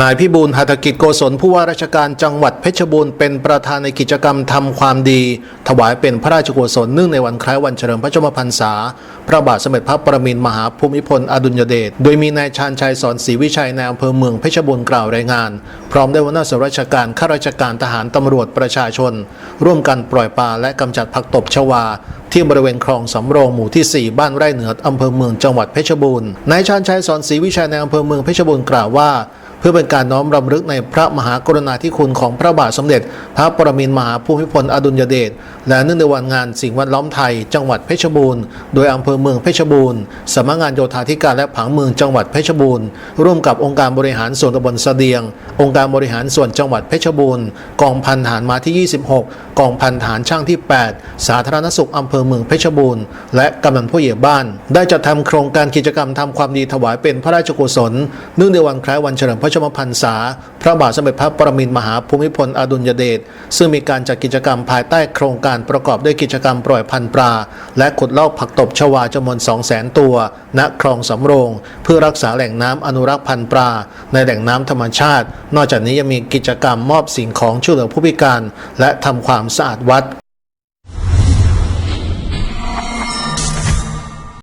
นายพิบูลหัตถกิจโกศลผู้ว่าราชการจังหวัดเพชรบูรณ์เป็นประธานในกิจกรรมทำความดี ถวายเป็นพระราชกุศลเนื่องในวันคล้ายวันเฉลิมพระชนมพรรษา พระบาทสมเด็จพระปรมินมหาภูมิพลอดุลยเดชโดยมีนายชาญชัยสอนศรีวิชัยในอำเภอเมืองเพชรบูรณ์กล่าวรายงาน พร้อมได้วยหัวหน้าส่วนราชการข้าราชการทหารตำรวจประชาชน ร่วมกันปล่อยปลาและกำจัดผักตบชวาที่บริเวณคลองสำโรงหมู่ที่ 4 บ้านไร่เหนืออำเภอเมืองจังหวัดเพชรบูรณ์นายชาญชัยสอนศรีวิชัยในอำเภอเมืองเพชรบูรณ์กล่าวว่า เพื่อเป็นการน้อมรำลึกในพระมหากรุณาธิคุณของพระบาทสมเด็จ พระปรมินทรมหาภูมิพลอดุลยเดชและเนื่องในวันงานสิ่งแวดล้อมไทย จังหวัดเพชรบูรณ์โดยอำเภอเมืองเพชรบูรณ์สำนักงานโยธาธิการและผังเมืองจังหวัดเพชรบูรณ์ร่วมกับองค์การบริหารส่วนตำบลเสดียง องค์การบริหารส่วนจังหวัดเพชรบูรณ์กองพันทหารมาที่ 26 กองพันทหารช่างที่ 8 สาธารณสุขอำเภอเมืองเพชรบูรณ์และกำนันผู้ใหญ่บ้าน ได้จัดทำโครงการกิจกรรมทำความดีถวายเป็นพระราชกุศลเนื่องในวันคล้ายวันเฉลิมพระชมพรรษา พระบาทสมเด็จพระปรมินทรมหาภูมิพลอดุลยเดชซึ่งมีการจัดกิจกรรมภายใต้โครงการประกอบด้วยกิจกรรมปล่อยพันธุ์ปลา และขุดลอกผักตบชวาจำนวน200,000 ตัว ณคลองสำโรง เพื่อรักษาแหล่งน้ำอนุรักษ์พันธุ์ปลา ในแหล่งน้ำธรรมชาติ นอกจากนี้ยังมีกิจกรรมมอบสิ่งของช่วยเหลือผู้พิการ และทำความสะอาดวัด